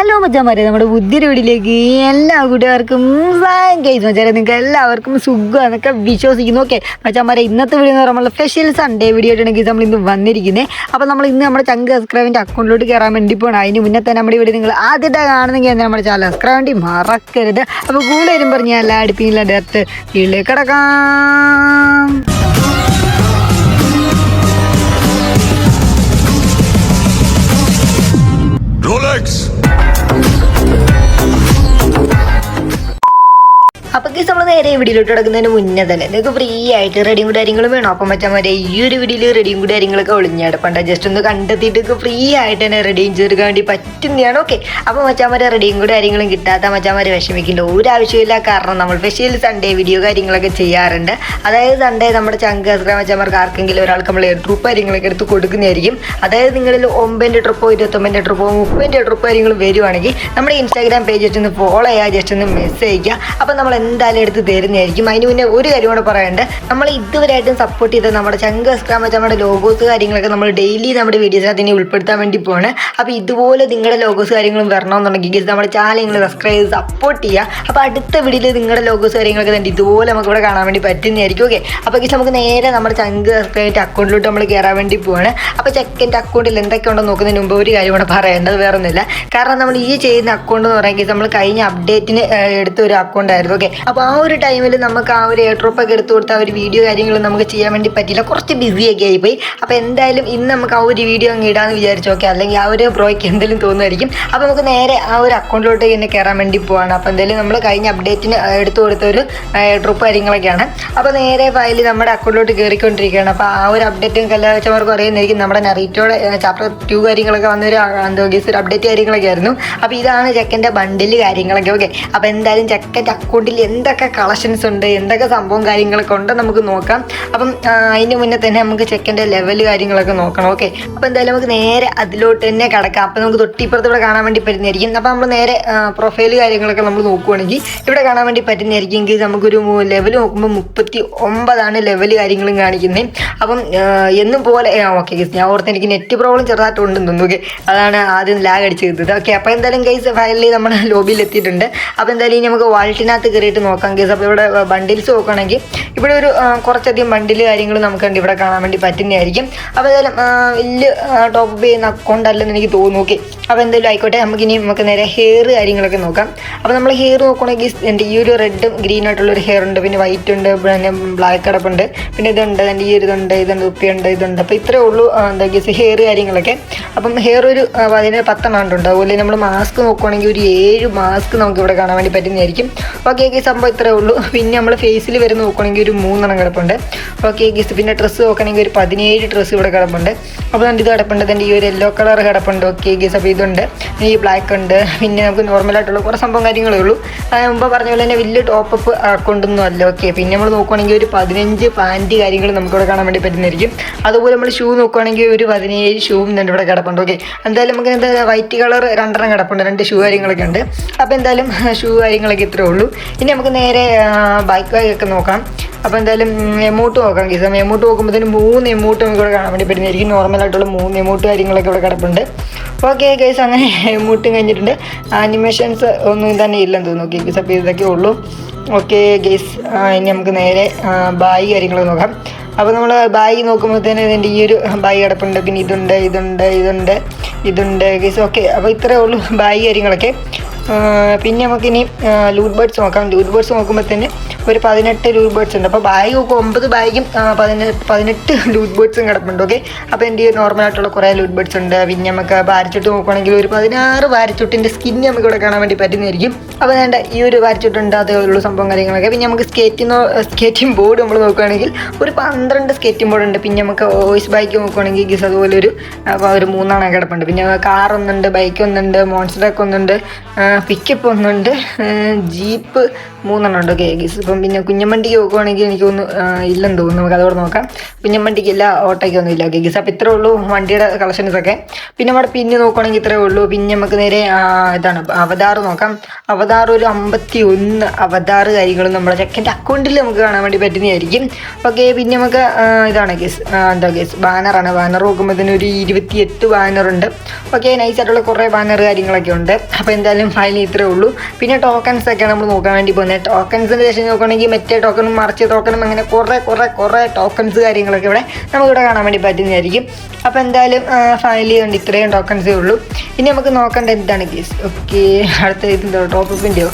Hello മച്ചാമാരെ. നമ്മുടെ ബുദ്ധിയുടെ എല്ലാ കൂട്ടുകാർക്കും കേസ് മച്ചാരെ നിങ്ങൾക്ക് എല്ലാവർക്കും സുഖമാണെന്നൊക്കെ വിശ്വസിക്കുന്നു. ഓക്കെ മച്ചാമാരെ ഇന്നത്തെ വീഡിയോ എന്ന് പറയുമ്പോൾ സ്പെഷ്യൽ സൺഡേ വീഡിയോ ആയിട്ടാണെങ്കിൽ നമ്മൾ ഇന്ന് വന്നിരിക്കുന്നത് അപ്പോൾ നമ്മൾ ഇന്ന് നമ്മുടെ ചങ്ക് സബ്സ്ക്രൈബിന്റെ അക്കൗണ്ടിലോട്ട് കയറാൻ വേണ്ടി പോകണം അതിന് മുന്നേ തന്നെ നമ്മുടെ വീഡിയോ നിങ്ങൾ ആദ്യത്തെ കാണുന്നെങ്കിൽ തന്നെ നമ്മുടെ ചാനൽ സബ്സ്ക്രൈബ് വേണ്ടി മറക്കരുത്. അപ്പോൾ കൂടുതലും പറഞ്ഞ് എല്ലാ അടുപ്പില്ല ഡയറക്റ്റ് വീട്ടിലേക്ക് കിടക്കാം. Rolex! അപ്പൊ കേസ് നമ്മൾ നേരെ വീഡിയോയിലോട്ട് കിടക്കുന്നതിന് മുന്നേ തന്നെ നിങ്ങൾക്ക് ഫ്രീ ആയിട്ട് റെഡിയും കൂടി കാര്യങ്ങളും വേണം? അപ്പം മച്ചാൻ വരെ ഈ ഒരു വീഡിയോയിൽ റെഡിയും കൂടി കാര്യങ്ങളൊക്കെ ഒളിഞ്ഞെടുപ്പണ്ട ജസ്റ്റ് ഒന്ന് കണ്ടെത്തിയിട്ട് ഫ്രീ ആയിട്ട് തന്നെ റെഡിയും ചെയ്തെടുക്കാൻ വേണ്ടി പറ്റുന്നതാണ്. ഓക്കെ അപ്പം മച്ചാൻ വരെ റെഡിയും കൂടി കാര്യങ്ങളും കിട്ടാത്ത മച്ചാൻ വരെ വിഷമിക്കേണ്ട ഒരു ആവശ്യമില്ല കാരണം നമ്മൾ സ്പെഷ്യൽ സൺഡേ വീഡിയോ കാര്യങ്ങളൊക്കെ ചെയ്യാറുണ്ട്. അതായത് സൺഡേ നമ്മുടെ ചങ്ക് അത്ര മച്ചാന്മാർക്ക് ആർക്കെങ്കിലും ഒരാൾക്ക് നമ്മൾ ട്രിപ്പ് കാര്യങ്ങളൊക്കെ എടുത്ത് കൊടുക്കുന്നതായിരിക്കും. അതായത് നിങ്ങളിൽ ഒമ്പതിന്റെ ട്രിപ്പോ ഇരുപത്തൊമ്പതിന്റെ ട്രിപ്പോ മുപ്പതിന്റെ ട്രിപ്പ് കാര്യങ്ങളും വരുവാണെങ്കിൽ നമ്മുടെ ഇൻസ്റ്റാഗ്രാം പേജ് ജസ്റ്റ് ഒന്ന് ഫോളോ ചെയ്യുക ജസ്റ്റ് ഒന്ന് മെസ്സേജ് അയക്കുക അപ്പോൾ നമ്മൾ എന്തായാലും എടുത്ത് തരുന്നതായിരിക്കും. അതിന് മുന്നേ ഒരു കാര്യം കൂടെ പറയണ്ട് നമ്മൾ ഇതുവരെയായിട്ടും സപ്പോർട്ട് ചെയ്ത നമ്മുടെ ചങ്ക എസ്ക്രാം വെച്ചാൽ നമ്മുടെ ലോഗോസ് കാര്യങ്ങളൊക്കെ നമ്മൾ ഡെയിലി നമ്മുടെ വീഡിയോസിനകത്ത് ഇനി ഉൾപ്പെടുത്താൻ വേണ്ടി പോവാണ്. അപ്പോൾ ഇതുപോലെ നിങ്ങളുടെ ലോഗോസ് കാര്യങ്ങളും വരണമെന്നുണ്ടെങ്കിൽ നമ്മുടെ ചാനൽ നിങ്ങൾ സബ്സ്ക്രൈബ് ചെയ്ത് സപ്പോർട്ട് ചെയ്യുക. അപ്പോൾ അടുത്ത വീഡിയോയിൽ നിങ്ങളുടെ ലോഗോസ് കാര്യങ്ങളൊക്കെ തന്നെ ഇതുപോലെ നമുക്ക് ഇവിടെ കാണാൻ വേണ്ടി പറ്റുന്നതായിരിക്കും. ഓക്കെ അപ്പോൾ നമുക്ക് നേരെ നമ്മുടെ ചങ്ക് സബ്സ്ക്രൈബിന്റെ അക്കൗണ്ടിലോട്ട് നമ്മൾ കയറാൻ വേണ്ടി പോവാണ്. അപ്പോൾ ചെക്കന്റെ അക്കൗണ്ടിൽ എന്തൊക്കെ ഉണ്ടോ നോക്കുന്നതിന് മുമ്പ് ഒരു കാര്യം കൂടെ പറയേണ്ടത് വേറെ ഒന്നുമില്ല കാരണം നമ്മൾ ഈ ചെയ്യുന്ന അക്കൗണ്ട് എന്ന് പറയുമ്പോൾ നമ്മൾ കഴിഞ്ഞ അപ്ഡേറ്റിന് എടുത്ത ഒരു അക്കൗണ്ട് ആയിരുന്നു. ഓക്കെ അപ്പോൾ ആ ഒരു ടൈമിൽ നമുക്ക് ആ ഒരു എയർ ഡ്രോപ്പ് ഒക്കെ എടുത്തു കൊടുത്ത് ആ ഒരു വീഡിയോ കാര്യങ്ങളും നമുക്ക് ചെയ്യാൻ വേണ്ടി പറ്റില്ല കുറച്ച് ബിസി ഒക്കെ ആയിപ്പോയി. അപ്പോൾ എന്തായാലും ഇന്ന് നമുക്ക് ആ ഒരു വീഡിയോ അങ്ങ് ഇടാമെന്ന് വിചാരിച്ചു. ഓക്കെ അല്ലെങ്കിൽ ആ ഒരു ബ്രോയ്ക്ക് എന്തെങ്കിലും തോന്നുമായിരിക്കും അപ്പോൾ നമുക്ക് നേരെ ആ ഒരു അക്കൗണ്ടിലോട്ട് തന്നെ കയറാൻ വേണ്ടി പോവാണ്. അപ്പോൾ എന്തായാലും നമ്മൾ കഴിഞ്ഞ അപ്ഡേറ്റിന് എടുത്തു കൊടുത്ത ഒരു എയർ ഡ്രോപ്പ് കാര്യങ്ങളൊക്കെയാണ്. അപ്പോൾ നേരെ ഫയൽ നമ്മുടെ അക്കൗണ്ടിലോട്ട് കയറിക്കൊണ്ടിരിക്കുകയാണ് അപ്പോൾ ആ ഒരു അപ്ഡേറ്റും കല്ലാച്ചവർക്ക് അറിയുന്നതായിരിക്കും. നമ്മുടെ നെറീറ്റോടെ ചാപ്റ്റർ ടു കാര്യങ്ങളൊക്കെ വന്നൊരു എന്തോ ഗീസ് ഒരു അപ്ഡേറ്റ് കാര്യങ്ങളൊക്കെ ആയിരുന്നു. അപ്പോൾ ഇതാണ് ചെക്കന്റെ ബണ്ടിൽ കാര്യങ്ങളൊക്കെ. ഓക്കെ അപ്പോൾ എന്തായാലും ചെക്കന്റെ അക്കൗണ്ടിൽ എന്തൊക്കെ കളക്ഷൻസ് ഉണ്ട് എന്തൊക്കെ സംഭവം കാര്യങ്ങളൊക്കെ ഉണ്ട് നമുക്ക് നോക്കാം. അപ്പം അതിന് മുന്നേ തന്നെ നമുക്ക് ചെക്കന്റെ ലെവൽ കാര്യങ്ങളൊക്കെ നോക്കണം ഓക്കെ അപ്പോൾ എന്തായാലും നമുക്ക് നേരെ അതിലോട്ട് തന്നെ കിടക്കാം. അപ്പോൾ നമുക്ക് തൊട്ടിപ്പുറത്ത് ഇവിടെ കാണാൻ വേണ്ടി പറ്റുന്നതായിരിക്കും. അപ്പോൾ നമ്മൾ നേരെ പ്രൊഫൈൽ കാര്യങ്ങളൊക്കെ നമ്മൾ നോക്കുവാണെങ്കിൽ ഇവിടെ കാണാൻ വേണ്ടി പറ്റുന്നതായിരിക്കും നമുക്കൊരു ലെവൽ നോക്കുമ്പോൾ മുപ്പത്തി ഒമ്പതാണ് ലെവൽ കാര്യങ്ങളും കാണിക്കുന്നത് അപ്പം എന്നും പോലെ ഓക്കെ ഞാൻ ഓർത്ത് എനിക്ക് നെറ്റ് പ്രോബ്ലം ചെറുതായിട്ട് ഉണ്ടെന്ന് തോന്നുന്നു ഓക്കെ അതാണ് ആദ്യം ലാഗ് അടിച്ച് കിട്ടുന്നത് ഓക്കെ അപ്പോൾ എന്തായാലും ഗൈസ് ഫൈനലി നമ്മുടെ ലോബിയിൽ എത്തിയിട്ടുണ്ട് അപ്പോൾ എന്തായാലും ഇനി നമുക്ക് വാൾട്ടിനകത്ത് കയറിയിട്ട് നോക്കാം കേസ് അപ്പോൾ ഇവിടെ ബണ്ടിൽസ് നോക്കുകയാണെങ്കിൽ ഇവിടെ ഒരു കുറച്ചധികം ബണ്ടിൽ കാര്യങ്ങൾ നമുക്ക് ഇവിടെ കാണാൻ വേണ്ടി പറ്റുന്നതായിരിക്കും. അപ്പോൾ ഏതായാലും വലിയ ടോപ്പ് ചെയ്യുന്ന അക്കൗണ്ട് അല്ലെന്ന് എനിക്ക് തോന്നുന്നു. ഓക്കെ. അപ്പോൾ എന്തായാലും ആയിക്കോട്ടെ. നമുക്ക് ഇനി നമുക്ക് നേരെ ഹെയർ കാര്യങ്ങളൊക്കെ നോക്കാം. അപ്പോൾ നമ്മൾ ഹെയർ നോക്കുകയാണെങ്കിൽ എന്റെ ഈ ഒരു റെഡും ഗ്രീൻ ആയിട്ടുള്ള ഒരു ഹെയർ ഉണ്ട്. പിന്നെ വൈറ്റ് ഉണ്ട് പിന്നെ ബ്ലാക്ക് കടപ്പുണ്ട് പിന്നെ ഇതുണ്ട് എന്റെ ഈ ഒരു ഇതുണ്ട് ഇതുണ്ട് ഉപ്പിയുണ്ട് ഇതുണ്ട്. അപ്പോൾ ഇത്രേ ഉള്ളൂ എന്താ ഗീസ് ഹെയർ കാര്യങ്ങളൊക്കെ. അപ്പം ഹെയർ ഒരു അതിന് പത്തെണ്ണം ഉണ്ട്. അതുപോലെ നമ്മൾ മാസ്ക് നോക്കുകയാണെങ്കിൽ ഒരു ഏഴ് മാസ്ക് നമുക്ക് ഇവിടെ കാണാൻ വേണ്ടി പറ്റുന്നതായിരിക്കും. ഓക്കെ ഗീസ് സംഭവം ഇത്രേ ഉള്ളൂ. പിന്നെ നമ്മൾ ഫേസിൽ വരുന്ന നോക്കുകയാണെങ്കിൽ ഒരു മൂന്നെണ്ണം കിടപ്പുണ്ട്. ഓക്കെ ഗീസ് പിന്നെ ഡ്രസ്സ് നോക്കുകയാണെങ്കിൽ ഒരു പതിനേഴ് ഡ്രസ്സ് ഇവിടെ കിടപ്പുണ്ട്. അപ്പോൾ നമുക്ക് ഇത് കിടപ്പുണ്ട്. അതിന്റെ ഈ ഒരു യെല്ലോ കളർ കിടപ്പുണ്ട്. ഓക്കെ ഗീസ് അപ്പോൾ ഇതുണ്ട്. ഈ ബ്ലാക്ക് ഉണ്ട്. പിന്നെ നമുക്ക് നോർമലായിട്ടുള്ള കുറേ സംഭവം കാര്യങ്ങളേ ഉള്ളൂ. അത് മുമ്പ് പറഞ്ഞ പോലെ തന്നെ വലിയ ടോപ്പപ്പ് കൊണ്ടൊന്നും അല്ല. ഓക്കെ പിന്നെ നമ്മൾ നോക്കുകയാണെങ്കിൽ ഒരു പതിനഞ്ച് പാന്റ് കാര്യങ്ങൾ നമുക്കിവിടെ കാണാൻ വേണ്ടി പറ്റുന്നതായിരിക്കും. അതുപോലെ നമ്മൾ ഷൂ നോക്കുകയാണെങ്കിൽ ഒരു പതിനേഴ് ഷൂവും തന്നെ ഇവിടെ കിടപ്പുണ്ട്. ഓക്കെ എന്തായാലും നമുക്ക് എന്താ വൈറ്റ് കളർ രണ്ടെണ്ണം കിടപ്പുണ്ട്. രണ്ട് ഷൂ കാര്യങ്ങളൊക്കെ ഉണ്ട്. അപ്പോൾ എന്തായാലും ഷൂ കാര്യങ്ങളൊക്കെ ഇത്രേ ഉള്ളൂ. ഇനി നമുക്ക് നേരെ ബൈക്ക് ബാഗൊക്കെ നോക്കാം. അപ്പോൾ എന്തായാലും എമൗട്ട് നോക്കാം ഗീസം എമൗട്ട് നോക്കുമ്പോഴത്തേനും മൂന്ന് എമൗട്ട് നമുക്ക് ഇവിടെ കാണാൻ വേണ്ടി പറ്റുന്നതായിരിക്കും. നോർമലായിട്ടുള്ള മൂന്ന് എമൗട്ട് കാര്യങ്ങളൊക്കെ ഇവിടെ കിടപ്പുണ്ട്. ഓക്കെ ഗൈസ് അങ്ങനെ എമൗട്ടും കഴിഞ്ഞിട്ടുണ്ട്. ആനിമേഷൻസ് ഒന്നും തന്നെ ഇല്ലെന്ന് തോന്നുന്നു. ഓക്കെ ഗീസ് അപ്പോൾ ഇതൊക്കെ ഉള്ളൂ. ഓക്കെ ഗൈസ് ഇനി നമുക്ക് നേരെ ബായി കാര്യങ്ങൾ നോക്കാം. അപ്പോൾ നമ്മൾ ബായി നോക്കുമ്പോഴത്തേന് ഇതിന്റെ ഈ ഒരു ബായി കിടപ്പുണ്ട്. പിന്നെ ഇതുണ്ട് ഇതുണ്ട് ഇതുണ്ട് ഇതുണ്ട് ഗൈസ് ഓക്കെ അപ്പോൾ ഇത്രയേ ഉള്ളൂ ബായി കാര്യങ്ങളൊക്കെ. പിന്നെ നമുക്കിനി ലൂട്ട് ബേർഡ്സ് നോക്കാം. ലൂട്ട് ബേർഡ്സ് നോക്കുമ്പോൾ തന്നെ ഒരു പതിനെട്ട് ലൂട്ട് ബേർഡ്സ് ഉണ്ട്. അപ്പോൾ ബാഗ് നോക്കും ഒമ്പത് ബാഗും പതിനെട്ട് പതിനെട്ട് ലൂട്ട് ബേർഡ്സും കിടപ്പുണ്ട് ഓക്കെ അപ്പോൾ എന്റെ നോർമലായിട്ടുള്ള കുറേ ലൂട്ട് ബേർഡ്സ് ഉണ്ട്. പിന്നെ നമുക്ക് വാരിച്ചുട്ട് നോക്കുകയാണെങ്കിൽ ഒരു പതിനാറ് വാരിച്ചുട്ടിന്റെ സ്കിൻ നമുക്ക് ഇവിടെ കാണാൻ വേണ്ടി പറ്റുന്നതായിരിക്കും. അപ്പോൾ വേണ്ട ഈ ഒരു വാരിച്ചുട്ടുണ്ട് അതേ സംഭവം കാര്യങ്ങളൊക്കെ. പിന്നെ നമുക്ക് സ്കേറ്റിംഗ് സ്കേറ്റിംഗ് ബോർഡ് നമ്മൾ നോക്കുകയാണെങ്കിൽ ഒരു പന്ത്രണ്ട് സ്കേറ്റിംഗ് ബോർഡ് ഉണ്ട്. പിന്നെ നമുക്ക് വോയിസ് ബൈക്ക് നോക്കുകയാണെങ്കിൽ ഗിസ് അതുപോലെ ഒരു ഒരു മൂന്നെണ്ണം കിടപ്പുണ്ട്. പിന്നെ കാർ ഒന്നുണ്ട് ബൈക്ക് ഒന്നുണ്ട് മോൺസ്റ്റർ ഒക്കെ ഒന്നുണ്ട് പിക്കപ്പ് ഒന്നുണ്ട് ജീപ്പ് മൂന്നെണ്ണം ഉണ്ട് ഓക്കെ ഗിസ് അപ്പം പിന്നെ കുഞ്ഞമ്മണ്ടിക്ക് നോക്കുവാണെങ്കിൽ എനിക്ക് ഒന്ന് ഇല്ലെന്ന് തോന്നുന്നു. നമുക്ക് അതോടെ നോക്കാം. കുഞ്ഞമ്മണ്ടിക്ക് ഇല്ല ഓട്ടോയ്ക്കൊന്നും ഇല്ല. Okay guys. അപ്പോൾ ഇത്രേ ഉള്ളൂ വണ്ടിയുടെ കളക്ഷൻസ് ഒക്കെ. പിന്നെ നമ്മുടെ പിന്നെ നോക്കുവാണെങ്കിൽ ഇത്രേ ഉള്ളൂ. പിന്നെ നമുക്ക് നേരെ ഇതാണ് അവതാർ നോക്കാം. അവതാർ ഒരു അമ്പത്തി ഒന്ന് അവതാർ കാര്യങ്ങളും നമ്മുടെ ചെക്കന്റെ അക്കൗണ്ടിൽ നമുക്ക് കാണാൻ വേണ്ടി പറ്റുന്നതായിരിക്കും. ഓക്കെ പിന്നെ നമുക്ക് ഇതാണ് ഗേസ്. എന്താ ഗേസ്? ബാനറാണ് ബാനർ നോക്കുമ്പോൾ തന്നെ ഒരു ഇരുപത്തി എട്ട് ബാനറുണ്ട് ഓക്കെ നൈസായിട്ടുള്ള കുറേ ബാനർ കാര്യങ്ങളൊക്കെ ഉണ്ട്. അപ്പോൾ എന്തായാലും ഫൈനൽ ഇത്രേ ഉള്ളൂ. പിന്നെ ടോക്കൺസ് ഒക്കെ നമ്മൾ നോക്കാൻ വേണ്ടി പോകുന്നത്. ടോക്കൺസിന്റെ ശേഷം നോക്കുകയാണെങ്കിൽ മറ്റേ ടോക്കണും മറിച്ച ടോക്കണും അങ്ങനെ കുറേ കുറേ കുറേ ടോക്കൺസ് കാര്യങ്ങളൊക്കെ ഇവിടെ നമുക്കിവിടെ കാണാൻ വേണ്ടി പറ്റുന്നതായിരിക്കും. അപ്പോൾ എന്തായാലും ഫൈനലി കൊണ്ട് ഇത്രയും ടോക്കൺസേ ഉള്ളൂ. ഇനി നമുക്ക് നോക്കേണ്ട എന്താണ് കേസ് ഓക്കെ അടുത്ത ഇതെന്തോ ടോപ്പിന്റെയോ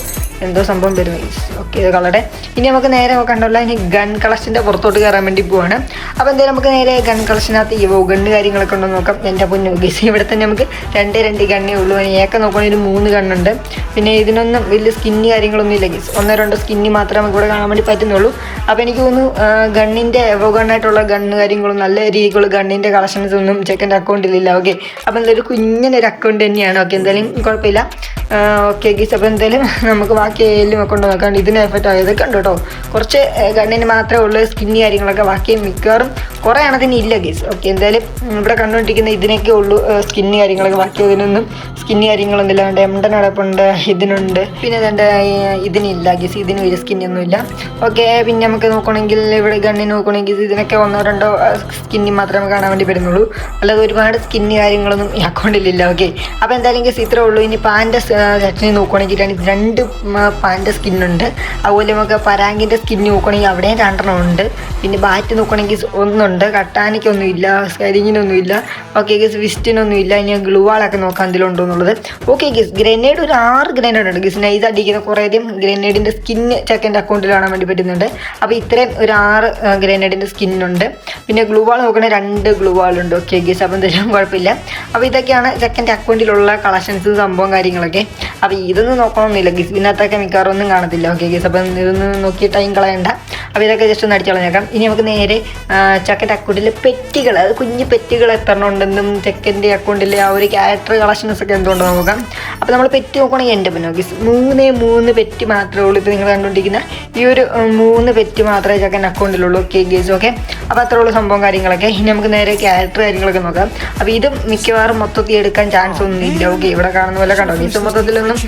എന്തോ സംഭവം വരുന്നു ഓക്കെ ഇത് കളടെ ഇനി നമുക്ക് നേരെ നോക്കണ്ടല്ല ഇനി ഗൺ കളക്ഷന്റെ പുറത്തോട്ട് കയറാൻ വേണ്ടി പോവാണ്. അപ്പോൾ എന്തായാലും നമുക്ക് നേരെ ഗൺ കളക്ഷനകത്ത് ഈ ഗണ്ണ് കാര്യങ്ങളൊക്കെ ഉണ്ടോ നോക്കാം. എന്റെ പൊന്നു ഗസ് ഇവിടെ തന്നെ നമുക്ക് രണ്ട് രണ്ട് ഗണ്ണേ ഉള്ളൂ. ഏക്ക നോക്കുകയാണെങ്കിൽ ഒരു മൂന്ന് ഗണ്ണുണ്ട് പിന്നെ ഇതിനൊന്നും വലിയ സ്കിന്നി കാര്യങ്ങളൊന്നും ഇല്ല ഗസ് ഒന്നോ രണ്ടോ സ്കിന്നി മാത്രമേ നമുക്ക് ഇവിടെ കാണാൻ വേണ്ടി പറ്റുന്നുള്ളൂ. അപ്പോൾ എനിക്ക് തോന്നുന്നു ഗണ്ണിന്റെ എവോ ഗണ്ണായിട്ടുള്ള ഗണ്ണ് കാര്യങ്ങളും നല്ല രീതിയിലുള്ള ഗണ്ണിന്റെ കളക്ഷൻസ് ഒന്നും ചെക്കന്റെ അക്കൗണ്ടിലില്ല ഓക്കെ അപ്പോൾ എന്തായാലും കുഞ്ഞിനൊരു അക്കൗണ്ട് തന്നെയാണ്. ഓക്കെ എന്തായാലും കുഴപ്പമില്ല. ഓക്കെ ഗീസ് അപ്പോൾ എന്തായാലും നമുക്ക് ബാക്കി ഏലും അക്കൗണ്ട് നോക്കാണ്ട് നോക്കാം. ഇതിന് എഫക്റ്റ് ആയതൊക്കെ ഉണ്ട് കേട്ടോ കുറച്ച് ഗണ്ണിന് മാത്രമേ ഉള്ളൂ സ്കിന്നി കാര്യങ്ങളൊക്കെ ബാക്കി മിക്കവാറും കുറേ എണ്ണത്തിന് ഇല്ല ഗീസ് ഓക്കെ എന്തായാലും ഇവിടെ കണ്ടുകൊണ്ടിരിക്കുന്ന ഇതിനൊക്കെ ഉള്ളൂ സ്കിന്നി കാര്യങ്ങളൊക്കെ. ബാക്കി അതിനൊന്നും സ്കിന്നി കാര്യങ്ങളൊന്നും ഇല്ല. അതുകൊണ്ട് എംഡൻ അടപ്പുണ്ട്. ഇതിനുണ്ട്. പിന്നെ അതുകൊണ്ട് ഇതിനില്ല ഗീസ് ഇതിന് ഒരു സ്കിന്നൊന്നും ഇല്ല ഓക്കെ പിന്നെ നമുക്ക് നോക്കുകയാണെങ്കിൽ ഇവിടെ ഗണ്ണിന് നോക്കുകയാണെങ്കിൽ ഇതിനൊക്കെ ഒന്നോ രണ്ടോ സ്കിന്നി മാത്രമേ കാണാൻ വേണ്ടി പറ്റുന്നുള്ളൂ. അല്ലാതെ ഒരുപാട് സ്കിന്നി കാര്യങ്ങളൊന്നും ഈ അക്കൗണ്ടിലില്ല ഓക്കെ അപ്പോൾ എന്തായാലും ഗസ് ഇത്രേ ഉള്ളൂ. ഇനി പാന്റെ സെക്ഷനിൽ നോക്കുകയാണെങ്കിൽ രണ്ട് പാന്റെ സ്കിന്നുണ്ട് അതുപോലെ നമുക്ക് പരാങ്കിന്റെ സ്കിന്ന് നോക്കുകയാണെങ്കിൽ അവിടെയും രണ്ടെണ്ണം ഉണ്ട്. പിന്നെ ബാറ്റ് നോക്കുകയാണെങ്കിൽ ഒന്നുണ്ട്. കട്ടാനിക്കൊന്നും ഇല്ല സ്കരിങ്ങിനൊന്നും ഇല്ല. ഓക്കെ ഗസ് വിസ്റ്റിനൊന്നും ഇല്ല. ഇനി ഗ്ലൂവാളൊക്കെ നോക്കാൻ എന്തെങ്കിലും ഉണ്ടോ എന്നുള്ളത്. ഓക്കെ ഗസ് ഗ്രനേഡ് ഒരു ആറ് ഗ്രനേഡ് ഉണ്ട്. ഗിസ് നൈസ് അടിക്കുന്ന കുറേയധികം ഗ്രനേഡിന്റെ സ്കിന്ന് ചെക്കന്റെ അക്കൗണ്ടിൽ കാണാൻ വേണ്ടി പറ്റുന്നുണ്ട്. അപ്പോൾ ഇത്രയും ഒരു ആറ് ഗ്രനേഡിന്റെ സ്കിന്നുണ്ട് പിന്നെ ഗ്ലൂ വാൾ നോക്കണേ രണ്ട് ഗ്ലൂ ഉണ്ട്. Okay guys. അപ്പം എന്തെങ്കിലും കുഴപ്പമില്ല. അപ്പോൾ ഇതൊക്കെയാണ് ചെക്കന്റെ അക്കൗണ്ടിലുള്ള കളക്ഷൻസ് സംഭവം കാര്യങ്ങളൊക്കെ. അപ്പോൾ ഇതൊന്നും നോക്കണമെന്നില്ല ഗീസ് ഇതിനകത്തൊക്കെ മിക്കവാറും ഒന്നും കാണത്തില്ല. Okay guys. അപ്പം ഇതൊന്നും നോക്കി ടൈം കളയണ്ട. അപ്പോൾ ഇതൊക്കെ ജസ്റ്റ് ഒന്ന് അടിച്ചു കളഞ്ഞേക്കാം. ഇനി നമുക്ക് നേരെ ചക്കന്റെ അക്കൗണ്ടിലെ പെറ്റികൾ അത് കുഞ്ഞു പെറ്റികൾ എത്ര ഉണ്ടെന്നും ചെക്കന്റെ അക്കൗണ്ടിലെ ആ ഒരു ക്യാരക്ടർ കളക്ഷൻസ് ഒക്കെ എന്തുകൊണ്ട് നോക്കാം. അപ്പോൾ നമ്മൾ പെറ്റ് നോക്കുകയാണെങ്കിൽ എന്റെ പിന്നെ ഗീസ് മൂന്നേ മൂന്ന് പെറ്റ് മാത്രമേ ഉള്ളൂ ഇപ്പോൾ നിങ്ങൾ കണ്ടുകൊണ്ടിരിക്കുന്ന. ഈ ഒരു മൂന്ന് പെറ്റ് മാത്രമേ ചെക്കന്റെ അക്കൗണ്ടിലുള്ളൂ. ഓക്കെ ഗേസ് ഓക്കെ അപ്പോൾ അത്ര ഉള്ള സംഭവം കാര്യങ്ങളൊക്കെ. ഇനി നമുക്ക് നേരെ ക്യാരക്ടർ കാര്യങ്ങളൊക്കെ നോക്കാം. അപ്പോൾ ഇതും മിക്കവാറും മൊത്തത്തിൽ എടുക്കാൻ ചാൻസ് ഒന്നും ഇല്ല ഓക്കെ ഇവിടെ കാണുന്ന പോലെ കണ്ടോ? ഇത് മൊത്തത്തിലൊന്നും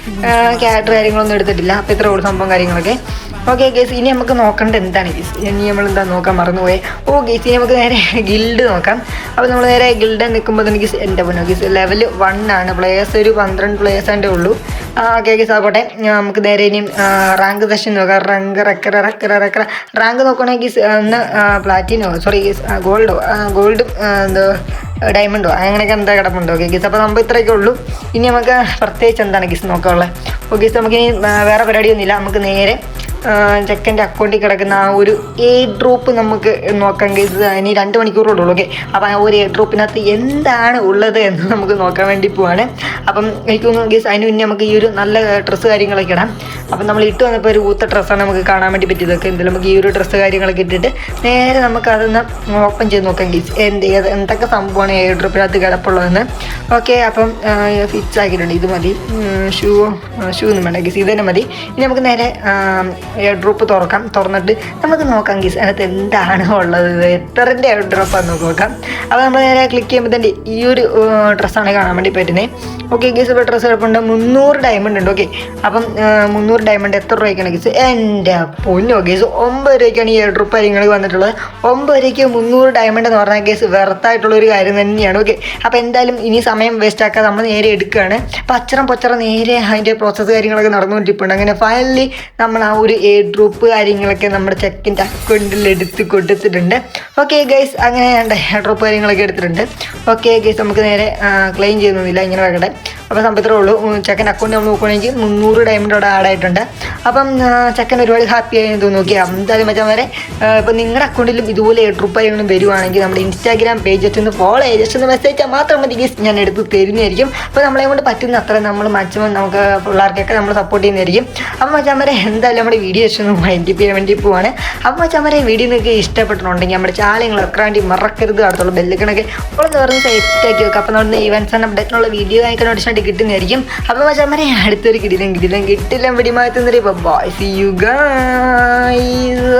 ക്യാരക്ടർ കാര്യങ്ങളൊന്നും എടുത്തിട്ടില്ല. അപ്പോൾ ഇത്ര ഉള്ള സംഭവം കാര്യങ്ങളൊക്കെ. ഓക്കെ ഗേസ് ഇനി നമുക്ക് നോക്കേണ്ട എന്താണ്? ഗേസ് ഇനി നമ്മൾ എന്താ നോക്കാൻ മറന്നുപോയെ? ഓ ഗേസ് ഇനി നമുക്ക് നേരെ ഗിൽഡ് നോക്കാം. അപ്പോൾ നമ്മൾ നേരെ ഗിൽഡ് നിൽക്കുമ്പോൾ എനിക്ക് എന്റെ പൊന്നോ ഗീസ് ലെവൽ വൺ ആണ്. പ്ലേയേഴ്സ് ഒരു പന്ത്രണ്ട് പ്ലേയേഴ്സിന്റെ ഉള്ളൂ. ഓക്കെ ഗീസ് ആവട്ടെ. നമുക്ക് നേരെ ഇനിയും റാങ്ക് സെഷൻ നോക്കാം. റാങ്ക് റക്കറ റക്കറ റക്കറ റാങ്ക് നോക്കുകയാണെങ്കിൽ ഒന്ന് പ്ലാറ്റിനോ സോറി ഗീസ് ഗോൾഡോ ഗോൾഡും എന്തോ ഡയമണ്ടോ അങ്ങനെയൊക്കെ എന്താ കിടപ്പുണ്ടോ. ഓക്കെ ഗീസ് അപ്പോൾ നമ്മൾ ഇത്രയൊക്കെ ഉള്ളൂ. ഇനി നമുക്ക് പ്രത്യേകിച്ച് എന്താണ് ഗീസ് നോക്കാനുള്ളത്? ഓക്കെ ഗീസ് നമുക്കിനി വേറെ പരിപാടിയൊന്നുമില്ല. നമുക്ക് നേരെ ചെക്കന്റെ അക്കൗണ്ടിൽ കിടക്കുന്ന ആ ഒരു എ ഡ്രോപ്പ് നമുക്ക് നോക്കാൻ ഗീസ് ഇനി രണ്ട് മണിക്കൂറോടെ ഉള്ളൂ ഓക്കെ അപ്പോൾ ആ ഒരു എ ഡ്രോപ്പിനകത്ത് എന്താണ് ഉള്ളത് എന്ന് നമുക്ക് നോക്കാൻ വേണ്ടി പോവാണ്. അപ്പം എനിക്ക് തോന്നുന്നു ഗീസ് അതിന് മുന്നേ നമുക്ക് ഈ ഒരു നല്ല ഡ്രസ്സ് കാര്യങ്ങളൊക്കെ ഇടാം. അപ്പം നമ്മൾ ഇട്ട് വന്നപ്പോൾ ഒരു ഊത്ത ഡ്രസ്സാണ് നമുക്ക് കാണാൻ വേണ്ടി പറ്റിയത്. പറ്റിയതൊക്കെ എന്തായാലും നമുക്ക് ഈ ഒരു ഡ്രസ്സ് കാര്യങ്ങളൊക്കെ ഇട്ടിട്ട് നേരെ നമുക്ക് അതൊന്ന് ഓപ്പൺ ചെയ്ത് നോക്കാം ഗീസ് എന്ത് എന്തൊക്കെ സംഭവമാണ് എയർ ഡ്രോപ്പിനകത്ത് കിടപ്പുള്ളതെന്ന്. ഓക്കെ അപ്പം ഫിക്സ് ആക്കിയിട്ടുണ്ട്. ഇത് മതി. ഷൂ ഷൂ ഒന്നും വേണ്ട ഗീസ് ഇത് തന്നെ മതി. ഇനി നമുക്ക് നേരെ എയർ ഡ്രോപ്പ് തുറക്കാം. തുറന്നിട്ട് നമുക്ക് നോക്കാം ഗീസ് അതിനകത്ത് എന്താണ് ഉള്ളത്. എത്രന്റെ എയർ ഡ്രോപ്പാന്ന് നോക്കാം. അപ്പോൾ നമ്മൾ നേരെ ക്ലിക്ക് ചെയ്യുമ്പോൾ തന്നെ ഈ ഒരു ഡ്രസ്സാണ് കാണാൻ വേണ്ടി പറ്റുന്നത് ഓക്കെ ഗീസ് ഇപ്പോൾ ഡ്രസ്സ് കിടപ്പുണ്ട് മുന്നൂറ് ഡയമണ്ട് ഉണ്ട്. ഓക്കെ അപ്പം മുന്നൂറ് ഡയമണ്ട് എത്ര രൂപയ്ക്കാണ് ഗീസ് എന്റെ പൊന്നോ ഗീസ് ഒമ്പത് രൂപയ്ക്കാണ് ഈ എയർ ഡ്രോപ്പ് കാര്യങ്ങൾ വന്നിട്ടുള്ളത്. ഒമ്പത് രൂപയ്ക്ക് മുന്നൂറ് ഡയമണ്ട് എന്ന് പറഞ്ഞാൽ കേസ് വെറുത്തായിട്ടുള്ള ഒരു കാര്യം തന്നെയാണ്. ഓക്കെ അപ്പോൾ എന്തായാലും ഇനി സമയം വേസ്റ്റ് ആക്കാതെ നമ്മൾ നേരെ എടുക്കുകയാണ്. പച്ചറം പൊച്ചറം നേരെ അതിന്റെ പ്രോസസ്സ് കാര്യങ്ങളൊക്കെ നടന്നുകൊണ്ടിരിപ്പുണ്ട്. അങ്ങനെ ഫൈനലി നമ്മൾ ആ ഒരു എയർ ഡ്രോപ്പ് കാര്യങ്ങളൊക്കെ നമ്മുടെ ചെക്കിന്റെ അക്കൗണ്ടിൽ എടുത്ത് കൊടുത്തിട്ടുണ്ട്. ഓക്കെ ഗൈസ് അങ്ങനെ എയർ ഡ്രോപ്പ് കാര്യങ്ങളൊക്കെ എടുത്തിട്ടുണ്ട്. ഓക്കെ ഗൈസ് നമുക്ക് നേരെ ക്ലെയിം ചെയ്യുന്നില്ല ഇങ്ങനെ വെക്കട്ടെ അപ്പോൾ സംഭവത്രേ ഉള്ളൂ. ചെക്കൻ അക്കൗണ്ട് നമ്മൾ നോക്കുകയാണെങ്കിൽ മുന്നൂറ് ഡയമണ്ട് അവിടെ ആഡ് ആയിട്ടുണ്ട്. അപ്പം ചെക്കൻ ഒരുപാട് ഹാപ്പി ആയി തോന്നുന്നു. നോക്കി എന്തായാലും മച്ചാൻ വരെ ഇപ്പം നിങ്ങളുടെ അക്കൗണ്ടിലും ഇതുപോലെ ട്രിപ്പ് ഒന്നും വരുവാണെങ്കിൽ നമ്മുടെ ഇൻസ്റ്റാഗ്രാം പേജ് ജസ്റ്റ് ഒന്ന് ഫോളോ ചെയ്ത് ഒന്ന് മെസ്സേജ് മാത്രം മതി guys. ഞാൻ എടുത്ത് തരുന്നതായിരിക്കും. അപ്പോൾ നമ്മളെ കൊണ്ട് പറ്റുന്ന അത്ര നമ്മൾ മാക്സിമം നമുക്ക് പിള്ളേർക്കൊക്കെ നമ്മൾ സപ്പോർട്ട് ചെയ്യുന്നതായിരിക്കും. അപ്പം മച്ചാൻ വരെ എന്തായാലും നമ്മുടെ വീഡിയോ ഒന്ന് മൈൻഡ് ചെയ്യാൻ വേണ്ടി പോവാണ്. അപ്പം മച്ചാൻ വരെ വീഡിയോ നിങ്ങൾക്ക് ഇഷ്ടപ്പെട്ടിട്ടുണ്ടെങ്കിൽ നമ്മുടെ ചാനലുകൾ ഇറക്കാണ്ടി മറക്കരുത്. അടുത്തുള്ള ബെല്ലുകണക്കെ ഇപ്പോൾ പറഞ്ഞ് സെറ്റ് ആക്കി വെക്കുക അപ്പോൾ നമ്മുടെ ഈവൻസ് ആൻഡ് അപ്ഡേറ്റിനുള്ള വീഡിയോ ആയിക്കാൻ വേണ്ടി കിട്ടുന്നതായിരിക്കും. അപ്പോൾ മച്ചാമാരെ അടുത്തൊരു കിടിലം കിടിലം കിട്ടില്ല പിടി മാറ്റുന്നൊരു ബോയ് സി യു ഗൈസ്